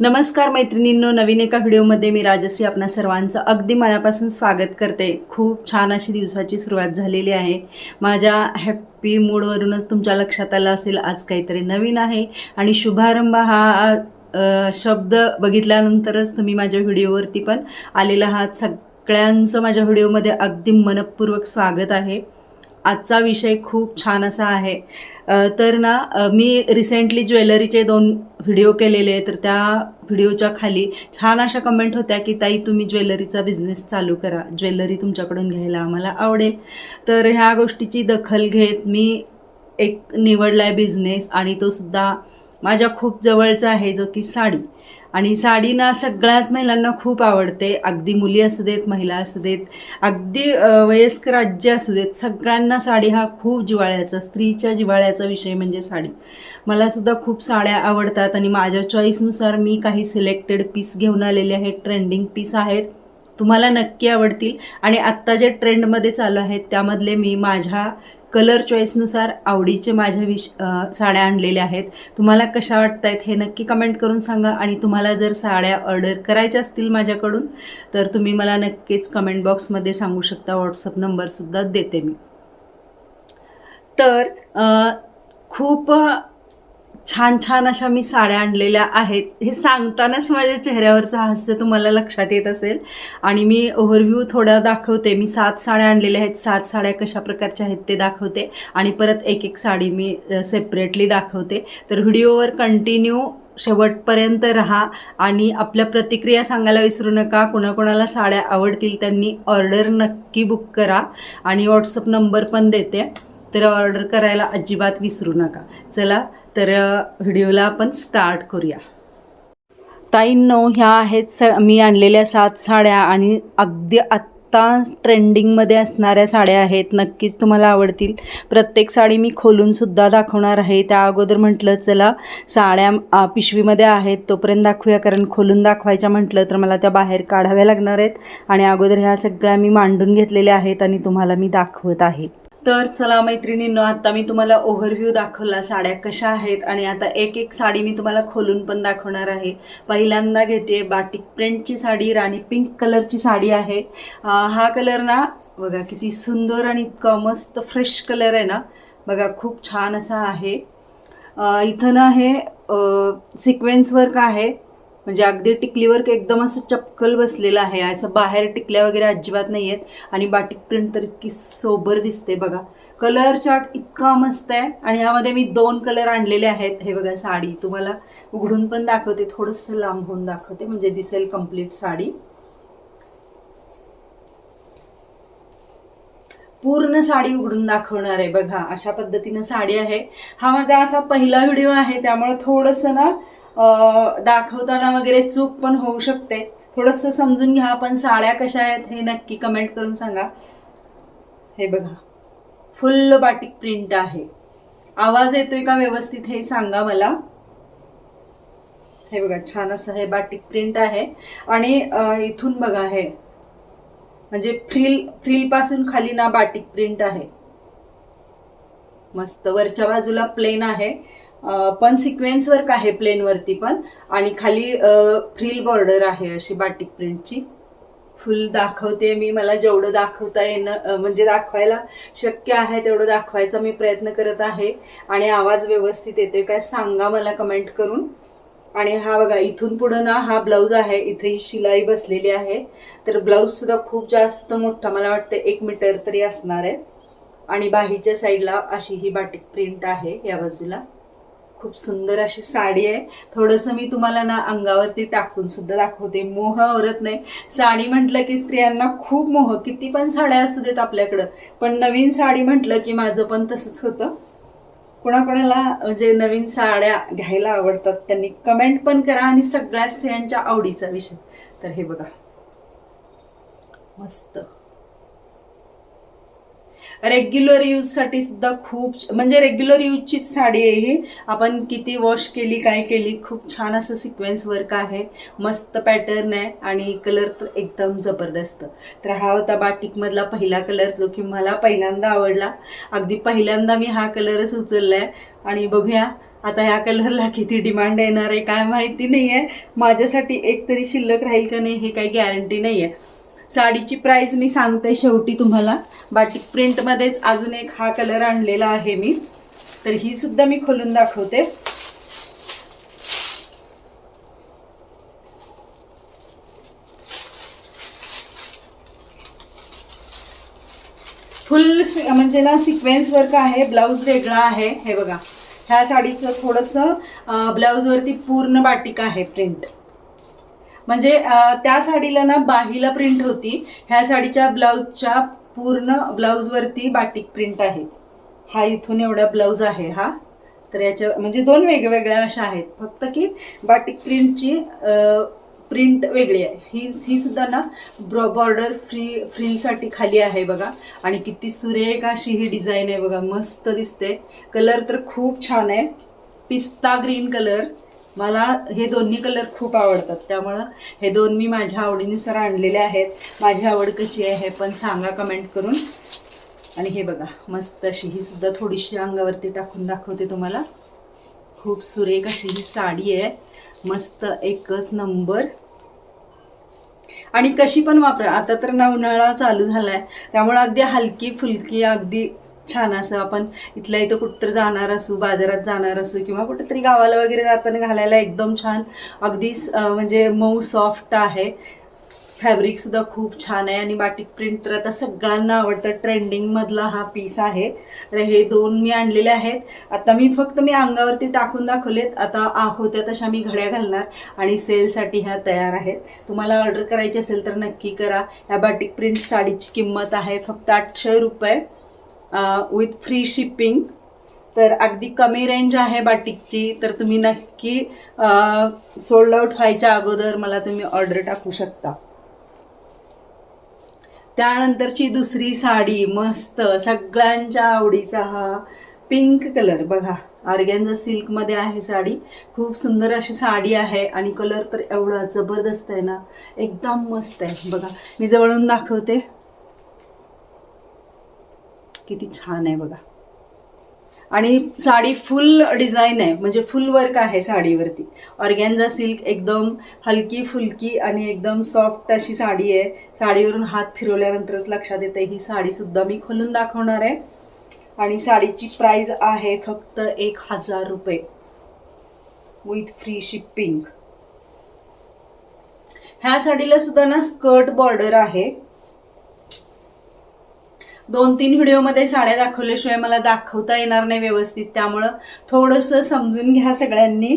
नमस्कार मैत्रिणींनो नवीन एका व्हिडिओमध्ये मी राजश्री आपणा सर्वांचं अगदी मनापासून स्वागत करते. खूप छान अशी दिवसाची सुरुवात झालेली आहे. माझ्या हॅप्पी मूडवरूनच तुमच्या लक्षात आलं असेल आज काहीतरी नवीन आहे. आणि शुभारंभ हा शब्द बघितल्यानंतरच तुम्ही माझ्या व्हिडिओवरती पण आलेला आहात. सगळ्यांचं माझ्या व्हिडिओमध्ये अगदी मनपूर्वक स्वागत आहे. आजचा विषय खूप छान असा आहे. तर ना मी रिसेंटली ज्वेलरीचे दोन व्हिडिओ केलेले तर त्या व्हिडिओच्या खाली छान अशा कमेंट होत्या की ताई तुम्ही ज्वेलरीचा बिझनेस चालू करा. ज्वेलरी तुमच्याकडून घ्यायला आम्हाला आवडेल. तर ह्या गोष्टीची दखल घेत मी एक निवडला आहे बिझनेस आणि तो सुद्धा माझ्या खूप जवळचा आहे जो की साडी. आणि साडी ना सगळ्याच महिलांना खूप आवडते. अगदी मुली असू देत महिला असू देत अगदी अ, वयस्कर राज्य असू देत सगळ्यांना साडी हा खूप जिव्हाळ्याचा स्त्रीच्या जिव्हाळ्याचा विषय म्हणजे साडी. मलासुद्धा खूप साड्या आवडतात आणि माझ्या चॉईसनुसार मी काही सिलेक्टेड पीस घेऊन आलेले आहेत ट्रेंडिंग पीस आहेत. तुम्हाला नक्की आवडतील. आणि आत्ता जे ट्रेंडमध्ये चालू आहेत त्यामधले मी माझ्या कलर चॉईसनुसार आवडीचे माझ्या विश साड्या आणलेल्या आहेत. तुम्हाला कशा वाटत आहेत हे नक्की कमेंट करून सांगा. आणि तुम्हाला जर साड्या ऑर्डर करायच्या असतील माझ्याकडून तर तुम्ही मला नक्कीच कमेंट बॉक्समध्ये सांगू शकता. व्हॉट्सअप नंबरसुद्धा देते मी. तर खूप छान छान अशा मी साड्या आणलेल्या आहेत. हे सांगतानाच माझ्या चेहऱ्यावरचं हास्य तुम्हाला लक्षात येत असेल. आणि मी ओव्हरव्ह्यू थोडा दाखवते. मी सात साड्या आणलेल्या आहेत. सात साड्या कशा प्रकारच्या आहेत ते दाखवते. आणि परत एक एक साडी मी सेपरेटली दाखवते. तर व्हिडिओवर कंटिन्यू शेवटपर्यंत राहा आणि आपल्या प्रतिक्रिया सांगायला विसरू नका. कोणाकोणाला साड्या आवडतील त्यांनी ऑर्डर नक्की बुक करा. आणि व्हॉट्सअप नंबर पण देते. तर ऑर्डर करायला अजिबात विसरू नका. चला तर व्हिडिओला आपण स्टार्ट करूया. ताईंनो ह्या आहेत स मी आणलेल्या सात साड्या आणि अगदी आत्ता ट्रेंडिंगमध्ये असणाऱ्या साड्या आहेत. नक्कीच तुम्हाला आवडतील. प्रत्येक साडी मी खोलूनसुद्धा दाखवणार आहे. त्या अगोदर म्हटलं चला साड्या पिशवीमध्ये आहेत तोपर्यंत दाखवूया. कारण खोलून दाखवायच्या म्हटलं तर मला त्या बाहेर काढाव्या लागणार आहेत. आणि अगोदर ह्या सगळ्या मी मांडून घेतलेल्या आहेत आणि तुम्हाला मी दाखवत आहे. तर चला मैत्रिणींनो आता मी तुम्हाला ओव्हरव्ह्यू दाखवला साड्या कशा आहेत आणि आता एक एक साडी मी तुम्हाला खोलून पण दाखवणार आहे. पहिल्यांदा घेते बाटिक प्रिंटची साडी राणी पिंक कलरची साडी आहे. हा कलर ना बघा किती सुंदर आणि इतका मस्त फ्रेश कलर आहे ना. बघा खूप छान असा आहे. इथं ना हे सिक्वेन्स वर्क आहे. म्हणजे अगदी टिकली वर्क एकदम असं चपकल बसलेलं आहे. असं बाहेर टिकल्या वगैरे अजिबात नाही आहेत आणि बाटिक प्रिंट तर इतकी सोबर दिसते बघा. कलर चार्ट इतका मस्त आहे. आणि ह्यामध्ये मी दोन कलर आणलेले आहेत. हे बघा साडी. तुम्हाला उघडून पण दाखवते. थोडंसं लांबून दाखवते. म्हणजे दिसेल कंप्लीट साडी. पूर्ण साडी उघडून दाखवणार आहे बघा. अशा पद्धतीनं साडी आहे. हा माझा असा पहिला व्हिडिओ आहे. त्यामुळे थोडंसं ना दाखवताना वगैरे चूक पण होऊ शकते. थोडंसं समजून घ्या पण साड्या कशा आहेत हे नक्की कमेंट करून सांगा. हे बघा. फुल बाटिक प्रिंट आहे. आवाज येतोय का व्यवस्थित हे सांगा मला. हे बघा छान असं हे बाटिक प्रिंट आहे. आणि इथून बघा हे. म्हणजे फ्रिल फ्रिलपासून खाली ना बाटिक प्रिंट आहे. मस्त वरच्या बाजूला प्लेन आहे. पण सिक्वेन्स वर्क आहे प्लेन वरती पण. आणि खाली फ्रिल बॉर्डर आहे अशी बाटिक प्रिंटची फुल दाखवते मी मला जेवढं दाखवता येणं म्हणजे दाखवायला शक्य आहे तेवढं दाखवायचा मी प्रयत्न करत आहे. आणि आवाज व्यवस्थित येतोय काय सांगा मला कमेंट करून. आणि हा बघा इथून पुढं ना हा ब्लाऊज आहे इथे ही शिलाई बसलेली आहे. तर ब्लाऊज सुद्धा खूप जास्त मोठा मला वाटतं एक मीटर तरी असणार आहे. आणि बाहीच्या साईडला अशी ही बाटिक प्रिंट आहे या बाजूला. खूप सुंदर अशी साडी आहे. थोडंसं मी तुम्हाला ना अंगावरती टाकून सुद्धा दाखवते. मोह आवरत नाही. साडी म्हटलं की स्त्रियांना खूप मोह. किती पण साड्या असू देत आपल्याकडं. पण नवीन साडी म्हटलं की माझं पण तसंच होतं. कोणाकोणाला जे नवीन साड्या घ्यायला आवडतात त्यांनी कमेंट पण करा आणि सगळ्या स्त्रियांच्या आवडीचा विषय. तर हे बघा. मस्त. रेग्युलर यूजसाठी सुद्धा खूप म्हणजे रेग्युलर यूजचीच साडी आहे ही. आपण किती वॉश केली काय केली खूप छान असं सिक्वेन्स वर्क आहे. मस्त पॅटर्न आहे आणि कलर तर एकदम जबरदस्त. तर हा होता बाटिकमधला पहिला कलर जो की मला पहिल्यांदा आवडला. अगदी पहिल्यांदा मी हा कलरच उचललाय. आणि बघूया आता ह्या कलरला किती डिमांड येणार आहे काय माहिती नाही आहे माझ्यासाठी एक तरी शिल्लक राहील का नाही हे काही गॅरंटी नाही आहे साडीची प्राईस मी सांगते शेवटी तुम्हाला. बाटिक प्रिंटमध्येच अजून एक हा कलर आणलेला आहे मी. तर ही सुद्धा मी खोलून दाखवते. फुल म्हणजे ना सिक्वेन्स वर्क आहे ब्लाऊज वेगळा आहे. हे बघा. ह्या साडीचं थोडंसं ब्लाऊजवरती पूर्ण बाटिक आहे प्रिंट म्हणजे त्या साडीला ना बाहीला प्रिंट होती. ह्या साडीच्या ब्लाऊजच्या पूर्ण ब्लाऊजवरती बाटिक प्रिंट आहे. हा इथून एवढा ब्लाऊज आहे हा. तर याच्या म्हणजे दोन वेगवेगळ्या अशा आहेत. फक्त की बाटिक प्रिंटची प्रिंट वेगळी आहे. ही ही सुद्धा ना ब्रॉ बॉर्डर फ्री फ्रीसाठी खाली आहे बघा. आणि किती सुरेख अशी ही डिझाईन आहे बघा. मस्त दिसते. कलर तर खूप छान आहे. पिस्ता ग्रीन कलर मला हे दोन्ही कलर खूप आवडतात. त्यामुळं हे दोन मी माझ्या आवडीनुसार आणलेले आहेत. माझी आवड कशी आहे हे पण सांगा कमेंट करून. आणि हे बघा मस्त अशी ही सुद्धा थोडीशी अंगावरती टाकून दाखवते तुम्हाला. खूप सुरेख अशी ही साडी आहे. मस्त एकच नंबर आणि कशी पण वापरा. आता तर ना उन्हाळा चालू झाला आहे त्यामुळे अगदी हलकी फुलकी अगदी छान असं आपण इथल्या इथं कुठं जाणार असू बाजारात जाणार असू किंवा कुठेतरी गावाला वगैरे जाताना घालायला एकदम छान. अगदी म्हणजे मऊ सॉफ्ट आहे. फॅब्रिक सुद्धा खूप छान आहे आणि बाटिक प्रिंट तर आता सगळ्यांना आवडतं. ट्रेंडिंग मधला हा पीस आहे. तर हे दोन मी आणलेले आहेत. आता मी फक्त मी अंगावरती टाकून दाखवलेत. आता आहोत्या होत्या तशा मी घड्या घालणार आणि सेलसाठी ह्या तयार आहेत. तुम्हाला ऑर्डर करायची असेल तर नक्की करा. ह्या बाटिक प्रिंट साडीची किंमत आहे फक्त आठशे रुपये. विथ फ्री शिपिंग तर अगदी कमी रेंज आहे बाटिकची. तर तुम्ही नक्की सोल्ड आउट व्हायच्या अगोदर मला तुम्ही ऑर्डर टाकू शकता. त्यानंतरची दुसरी साडी मस्त सगळ्यांच्या आवडीचा हा पिंक कलर बघा आर्ग्यांचा सिल्कमध्ये आहे साडी. खूप सुंदर अशी साडी आहे आणि कलर तर एवढा जबरदस्त आहे ना एकदम मस्त आहे. बघा मी जवळून दाखवते. किती छान आहे बघा. आणि साडी फुल डिझाईन आहे म्हणजे फुल वर्क आहे साडीवरती. ऑर्गॅन्झा सिल्क एकदम हलकी फुलकी आणि एकदम सॉफ्ट अशी साडी आहे. साडीवरून हात फिरवल्यानंतरच लक्षात येते ही साडीसुद्धा मी खोलून दाखवणार आहे. आणि साडीची प्राईज आहे फक्त एक हजार रुपये. विथ फ्री शिपिंग ह्या साडीला सुद्धा ना स्कर्ट बॉर्डर आहे. दोन तीन व्हिडिओमध्ये साड्या दाखवल्याशिवाय मला दाखवता येणार नाही व्यवस्थित. त्यामुळं थोडंसं समजून घ्या सगळ्यांनी.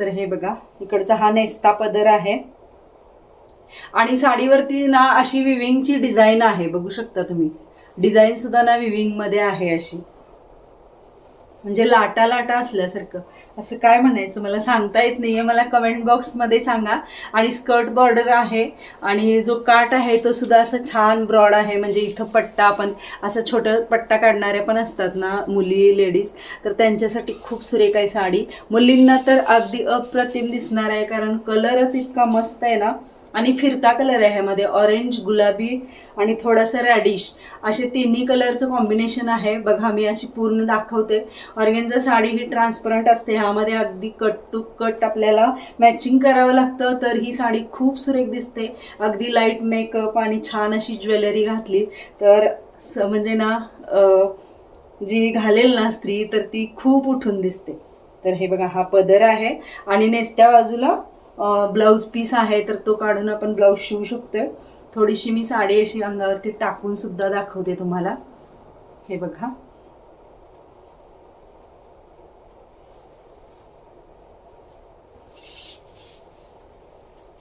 तर हे बघा इकडचा हा नेस्ता पदर आहे. आणि साडीवरती ना अशी विविंगची डिझाईन आहे बघू शकता तुम्ही. डिझाईन सुद्धा ना विविंगमध्ये आहे अशी. म्हणजे लाटा लाटा असल्यासारखं. असं काय म्हणायचं? मला सांगता येत नाहीये. मला कमेंट बॉक्समध्ये सांगा. आणि स्कर्ट बॉर्डर आहे. आणि जो काट आहे तो सुद्धा असं छान ब्रॉड आहे. म्हणजे इथं पट्टा आपण असं छोटं पट्टा काढणारे पण असतात ना मुली लेडीज तर त्यांच्यासाठी खूप सुरेख आहे साडी. मुलींना तर अगदी अप्रतिम दिसणार आहे. कारण कलरच इतका मस्त आहे ना. आणि फिरता कलर आहे ह्यामध्ये. ऑरेंज गुलाबी आणि थोडासा रॅडिश असे तिन्ही कलरचं कॉम्बिनेशन आहे. बघा मी अशी पूर्ण दाखवते. ऑर्गेन्झा साडी ही ट्रान्सपरंट असते. ह्यामध्ये अगदी कट टू कट आपल्याला मॅचिंग करावं लागतं. तर ही साडी खूप सुरेख दिसते. अगदी लाइट मेकअप आणि छान अशी ज्वेलरी घातली. तर स- म्हणजे ना जी घालेल ना स्त्री तर ती खूप उठून दिसते. तर हे बघा हा पदर आहे. आणि नेसत्या बाजूला ब्लाऊज पीस आहे तर तो काढून आपण ब्लाऊज शिवू शकतोय. थोडीशी मी साडी अशी अंगावरती टाकून सुद्धा दाखवते तुम्हाला. हे बघा.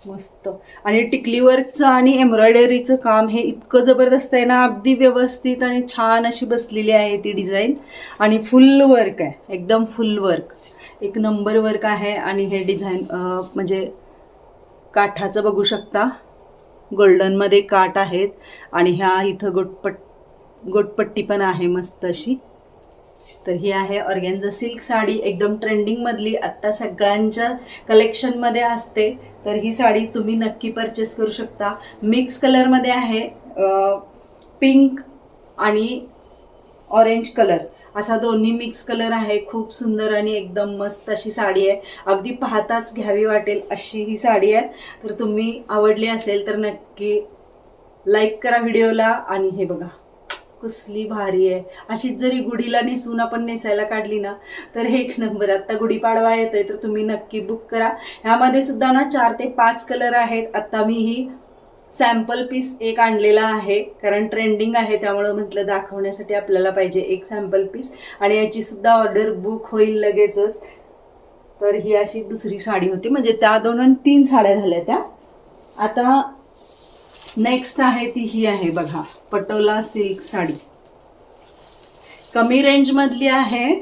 मस्त. आणि टिकली वर्कचं आणि एम्ब्रॉयडरीचं काम हे इतकं जबरदस्त आहे ना अगदी व्यवस्थित आणि छान अशी बसलेली आहे ती डिझाईन आणि फुल वर्क आहे एकदम फुल वर्क एक नंबर वर्क आहे आणि हे डिझाईन म्हणजे काठाचं बघू शकता. गोल्डनमध्ये काठ आहेत आणि ह्या इथं गोटपट गोटपट्टी पण आहे मस्त अशी. तर ही आहे ऑर्गेन्झा सिल्क साडी एकदम ट्रेंडिंगमधली आत्ता सगळ्यांच्या कलेक्शनमध्ये असते. तर ही साडी तुम्ही नक्की परचेस करू शकता. मिक्स कलरमध्ये आहे पिंक आणि ऑरेंज कलर असा दोन्ही मिक्स कलर आहे. खूप सुंदर आणि एकदम मस्त अशी साडी आहे. अगदी पाहताच घ्यावी वाटेल अशी ही साडी आहे. तर तुम्ही आवडली असेल तर नक्की लाईक करा व्हिडिओला आणि हे बघा कसली भारी आहे. अशीच जरी गुढीला नेसून आपण नेसायला काढली ना तर एक नंबर आता गुढीपाडवा येतोय तर तुम्ही नक्की बुक करा. ह्यामध्ये सुद्धा ना चार ते पाच कलर आहेत. आत्ता मी ही सॅम्पल पीस एक आणलेला आहे कारण ट्रेंडिंग आहे त्यामुळं म्हटलं दाखवण्यासाठी आपल्याला पाहिजे एक सॅम्पल पीस आणि याची सुद्धा ऑर्डर बुक होईल लगेचच. तर ही अशी दुसरी साडी होती. म्हणजे त्या दोन आणि तीन साड्या झाल्या त्या. आता नेक्स्ट आहे ती ही आहे बघा पटोला सिल्क साडी. कमी रेंज मधली आहे.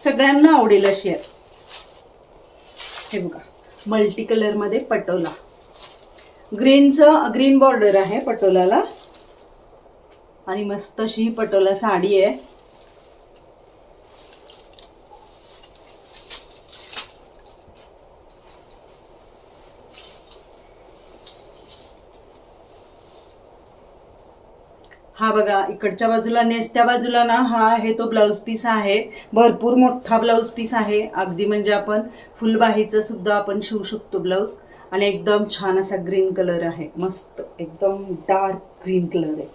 सगळ्यांना आवडेल अशी आहे. हे बघा मल्टी कलरमध्ये पटोला. ग्रीनचं ग्रीन बॉर्डर आहे पटोलाला. आणि मस्त अशी ही पटोला साडी आहे. हा बघा इकडच्या बाजूला नेसत्या बाजूला ना हा आहे तो ब्लाऊज पीस आहे. भरपूर मोठा ब्लाऊज पीस आहे. अगदी म्हणजे आपण फुलबाहीचं सुद्धा आपण शिवू शकतो ब्लाऊज आणि एकदम छान असा ग्रीन कलर आहे. मस्त एकदम डार्क ग्रीन कलर आहे.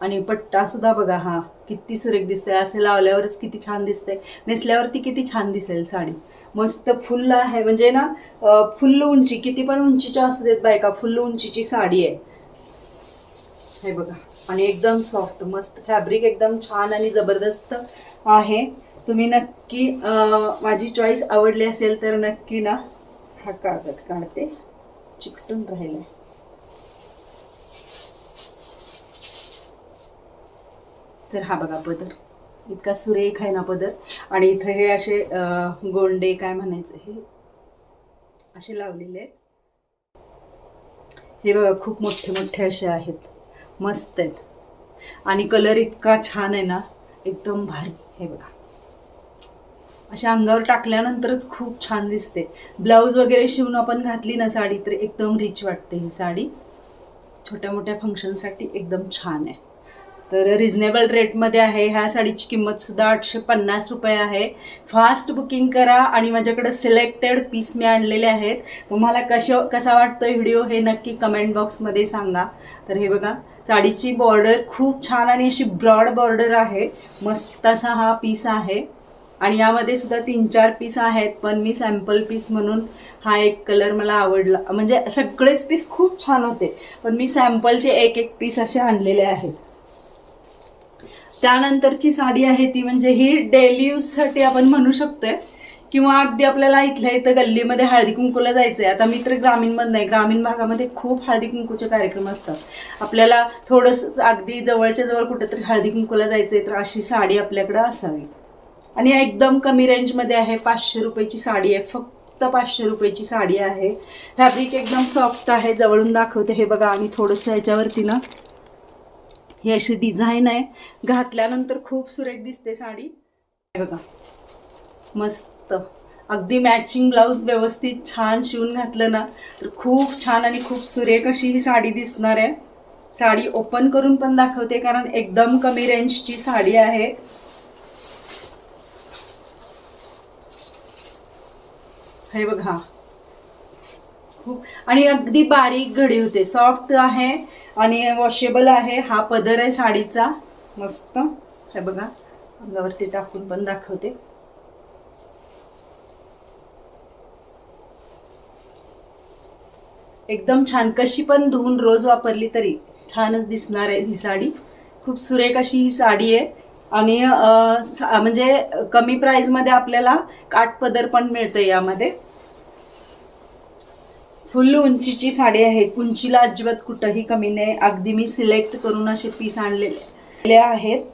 आणि पट्टा सुद्धा बघा हा किती सुरेख दिसते असे लावल्यावरच किती छान दिसते नेसल्यावरती किती छान दिसेल साडी. मस्त फुल्ल आहे. म्हणजे ना फुल्ल उंची किती पण उंचीच्या असू देत बायका फुल्ल उंचीची साडी आहे. हे बघा. आणि एकदम सॉफ्ट मस्त फॅब्रिक एकदम छान आणि जबरदस्त आहे. तुम्ही नक्की माझी चॉईस आवडली असेल तर नक्की ना हा कागद काढते. चिकटून राहिले. तर हा बघा पदर इतका सुरेख आहे ना पदर आणि इथं हे असे गोंडे काय म्हणायचं हे? असे लावलेले आहेत. हे बघा खूप मोठे मोठे असे आहेत. मस्त आहेत. आणि कलर इतका छान आहे ना एकदम भारी. हे बघा. अशा अंगावर टाकल्यानंतरच खूप छान दिसते. ब्लाऊज वगैरे शिवून आपण घातली ना साडी तर एकदम रिच वाटते ही साडी. छोट्या मोठ्या फंक्शनसाठी एकदम छान आहे. तर रिझनेबल रेटमध्ये आहे. ह्या साडीची किंमतसुद्धा आठशे पन्नास रुपये आहे. फास्ट बुकिंग करा आणि माझ्याकडे सिलेक्टेड पीस मी आणलेले आहेत. तुम्हाला कशा कसा वाटतो व्हिडिओ हे नक्की कमेंट बॉक्समध्ये सांगा. तर हे बघा साडीची बॉर्डर खूप छान आणि अशी ब्रॉड बॉर्डर आहे. मस्त असा हा पीस आहे. आणि यामध्ये सुद्धा तीन चार पीस आहेत पण मी सॅम्पल पीस म्हणून हा एक कलर मला आवडला. म्हणजे सगळेच पीस खूप छान होते पण मी सॅम्पलचे एक एक पीस असे आणलेले आहेत. त्यानंतरची साडी आहे ती म्हणजे ही डेली यूजसाठी आपण म्हणू शकतोय. किंवा अगदी आपल्याला इथल्या इथं गल्लीमध्ये हळदी कुंकूला आहे आता मी तर ग्रामीणमध्ये नाही ग्रामीण भागामध्ये खूप हळदी कुंकूचे कार्यक्रम असतात. आपल्याला थोडंसं अगदी जवळच्या जवळ कुठेतरी हळदी कुंकूला आहे तर अशी साडी आपल्याकडे असावी. आणि एकदम कमी रेंजमध्ये आहे पाचशे रुपयाची साडी आहे. फक्त पाचशे रुपयाची साडी आहे. फॅब्रिक एकदम सॉफ्ट आहे जवळून दाखवते. हे बघा आणि थोडंसं ह्याच्यावरती ना ही अशी डिझाईन आहे. घातल्यानंतर खूप सुरेख दिसते साडी. हे बघा मस्त. अगदी मॅचिंग ब्लाऊज व्यवस्थित छान शिवून घातलं ना तर खूप छान आणि खूप सुरेख अशी ही साडी दिसणार आहे. साडी ओपन करून पण दाखवते कारण एकदम कमी रेंजची साडी आहे. हे बघा. खूप आणि अगदी बारीक घडी होते. सॉफ्ट आहे आणि वॉशेबल आहे. हा पदर आहे साडीचा. मस्त. हे बघा. अंगावरती टाकून पण दाखवते. एकदम छान. कशी पण धुवून रोज वापरली तरी छानच दिसणार आहे ही साडी. खूप सुरेख अशी ही साडी आहे. आणि सा- म्हणजे कमी प्राईजमध्ये आपल्याला काठपदर पण मिळतं यामध्ये. फुल उंचीची साडी आहे. उंचीला अजिबात कुठंही कमी नाही. अगदी मी सिलेक्ट करून असे पीस आणलेले आहेत.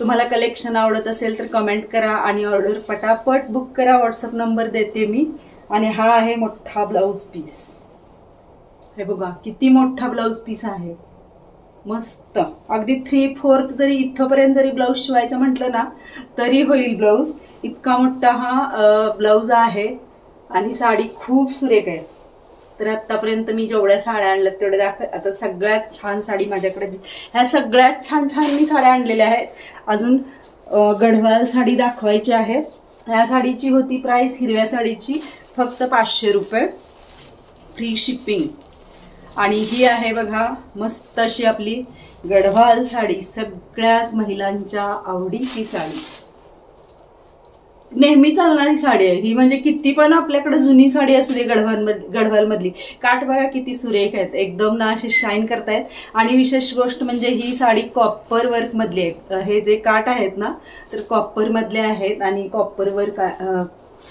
तुम्हाला कलेक्शन आवडत असेल तर कमेंट करा आणि ऑर्डर पटापट बुक करा. व्हॉट्सअप नंबर देते मी. आणि हा आहे मोठा ब्लाऊज पीस हे बघा किती मोठा ब्लाऊज पीस आहे. मस्त. अगदी थ्री फोर्थ जरी इथंपर्यंत जरी ब्लाऊज शिवायचं म्हटलं ना तरी होईल ब्लाऊज इतका मोठा हा ब्लाऊज आहे. आणि साडी खूप सुरेख आहे. तर आतापर्यंत मी जेवढ्या साड्या आणल्यात तेवढ्या दाखव आता सगळ्यात छान साडी माझ्याकडे ह्या सगळ्यात छान छान मी साड्या आणलेल्या आहेत. अजून गढवाल साडी दाखवायची आहे. ह्या साडीची होती प्राईस हिरव्या साडीची फक्त पाचशे रुपये. फ्री शिपिंग आणि ही आहे बघा मस्त अशी आपली गढवाल साडी सगळ्याच महिलांच्या आवडीची साडी. नेहमी चालणारी साडी आहे. ही म्हणजे किती पण आपल्याकडे जुनी साडी असू दे गढवाल गढवाल मधली काठ बघा किती सुरेख आहेत. एकदम ना अशी शाईन करतायत. आणि विशेष गोष्ट म्हणजे ही साडी कॉपर वर्क मधली आहे. हे जे काठ आहेत ना तर कॉपरमधले आहेत आणि कॉपर वर्क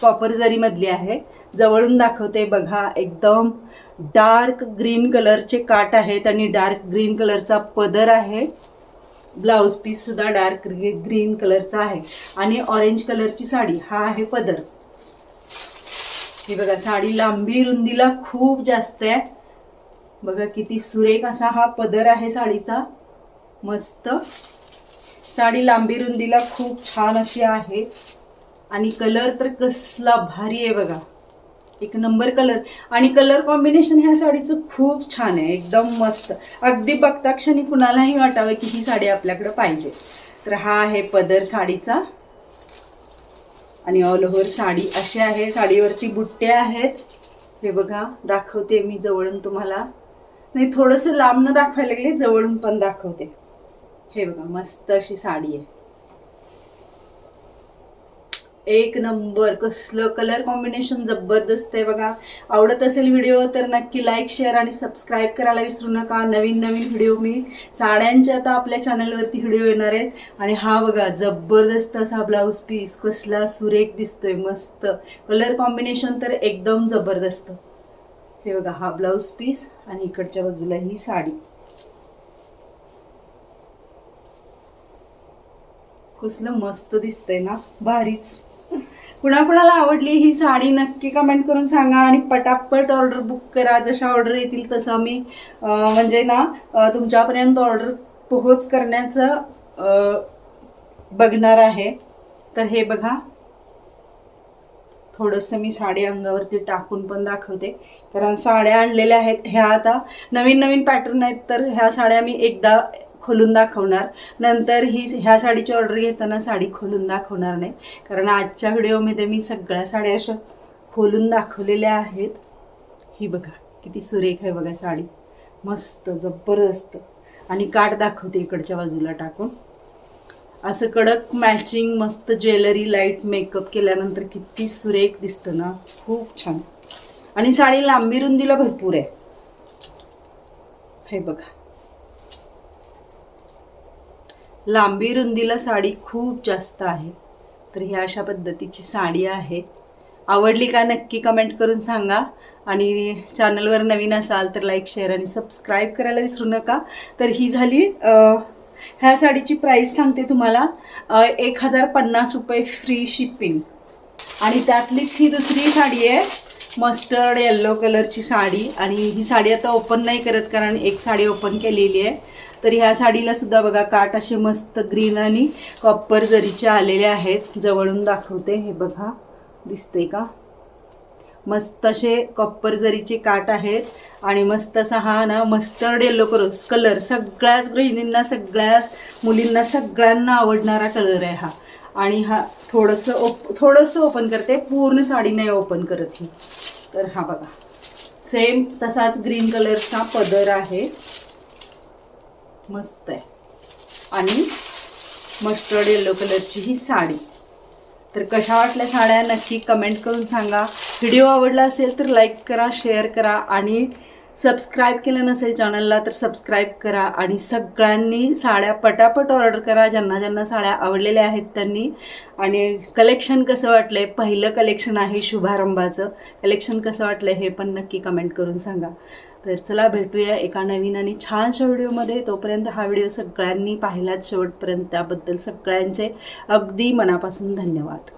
कॉपर जरी मधली आहे जवळून दाखवते बघा. एकदम डार्क ग्रीन कलरचे काट आहेत आणि डार्क ग्रीन कलरचा पदर आहे. ब्लाऊज पीस सुद्धा डार्क ग्रीन कलरचा आहे. आणि ऑरेंज कलरची साडी हा आहे पदर. हे बघा साडी लांबी रुंदीला खूप जास्त आहे. बघा किती सुरेख असा हा पदर आहे साडीचा. मस्त. साडी लांबी रुंदीला खूप छान अशी आहे. आणि कलर तर कसला भारी आहे बघा. एक नंबर कलर आणि कलर कॉम्बिनेशन ह्या साडीचं खूप छान आहे. एकदम मस्त. अगदी बघता क्षणी कुणालाही वाटावं की ही साडी आपल्याकडे पाहिजे. तर हा आहे पदर साडीचा. आणि ऑल ओव्हर साडी अशी आहे. साडीवरती बुट्टे आहेत. हे बघा दाखवते मी जवळून तुम्हाला. नाही थोडंसं लांब न दाखवायला लागले जवळून पण दाखवते. हे बघा मस्त अशी साडी आहे. एक नंबर कसलं कलर कॉम्बिनेशन जबरदस्त आहे बघा. आवडत असेल व्हिडिओ तर नक्की लाईक शेअर आणि सबस्क्राईब करायला विसरू नका. नवीन नवीन व्हिडिओ मी साड्यांचे आता आपल्या चॅनलवरती व्हिडिओ येणार आहेत. आणि हा बघा जबरदस्त असा ब्लाऊज पीस कसला सुरेख दिसतोय मस्त. कलर कॉम्बिनेशन तर एकदम जबरदस्त. हे बघा हा ब्लाऊज पीस आणि इकडच्या बाजूला ही साडी. कसलं मस्त दिसतंय ना भारीच. कुणाकुणाला आवडली ही साडी नक्की कमेंट करून सांगा आणि पटापट ऑर्डर बुक करा. जशा ऑर्डर येतील तसं मी म्हणजे ना तुमच्यापर्यंत ऑर्डर पोहोच करण्याचं बघणार आहे. तर हे बघा. थोडंसं मी साडी अंगावरती टाकून पण दाखवते. कारण साड्या आणलेल्या आहेत. ह्या आता नवीन नवीन पॅटर्न आहेत. तर ह्या साड्या मी एकदा खोलून दाखवणार. नंतर ही ह्या साडीची ऑर्डर घेताना साडी खोलून दाखवणार नाही. कारण आजच्या व्हिडिओमध्ये मी सगळ्या साड्या अशा खोलून दाखवलेल्या आहेत. ही बघा किती सुरेख आहे बघा साडी. मस्त जबरदस्त. आणि काठ दाखवते इकडच्या बाजूला टाकून. असं कडक मॅचिंग मस्त ज्वेलरी लाइट मेकअप केल्यानंतर किती सुरेख दिसतं ना. खूप छान. आणि साडी लांबी रुंदीला भरपूर आहे. हे बघा. लांबी रुंदीला साडी खूप जास्त आहे. तर ह्या अशा पद्धतीची साडी आहे. आवडली का नक्की कमेंट करून सांगा. आणि चॅनलवर नवीन असाल तर लाईक शेअर आणि सबस्क्राईब करायला विसरू नका. तर ही झाली ह्या साडीची प्राईस सांगते तुम्हाला. एक हजार पन्नास रुपये फ्री शिपिंग आणि त्यातलीच ही दुसरी साडी आहे मस्टर्ड येल्लो कलरची साडी. आणि ही साडी आता ओपन नाही करत कारण एक साडी ओपन केलेली आहे. तर ह्या साडीला सुद्धा बघा काठ असे मस्त ग्रीन आणि कॉपर जरीचे आलेले आहेत. जवळून दाखवते हे बघा दिसते का? मस्त असे कॉपर जरीचे काठ आहेत आणि मस्त असा हा ना मस्टर्ड येलो कलर कलर सगळ्याच गृहिणींना सगळ्याच मुलींना सगळ्यांना आवडणारा कलर आहे हा. आणि हा थोडंसं ओप थोडंसं ओपन करते पूर्ण साडी नाही ओपन करत ही. तर हा बघा सेम तसाच ग्रीन कलरचा पदर आहे. मस्त आहे. आणि मस्टर्ड येलो कलरची ही साडी. तर कशा वाटल्या साड्या नक्की कमेंट करून सांगा. व्हिडिओ आवडला असेल तर लाईक करा शेअर करा आणि सबस्क्राईब केलं नसेल चॅनलला तर सबस्क्राईब करा आणि सगळ्यांनी साड्या पटापट ऑर्डर करा. ज्यांना ज्यांना साड्या आवडलेल्या आहेत त्यांनी. आणि कलेक्शन कसं वाटलं आहे पहिलं कलेक्शन आहे शुभारंभाचं. कलेक्शन कसं वाटलं हे पण नक्की कमेंट करून सांगा. तर चला भेटूया एका नवीन आणि छानशा व्हिडिओमध्ये. तोपर्यंत हा व्हिडिओ सगळ्यांनी पाहिलाच शेवटपर्यंत. त्याबद्दल सगळ्यांचे अगदी मनापासून धन्यवाद.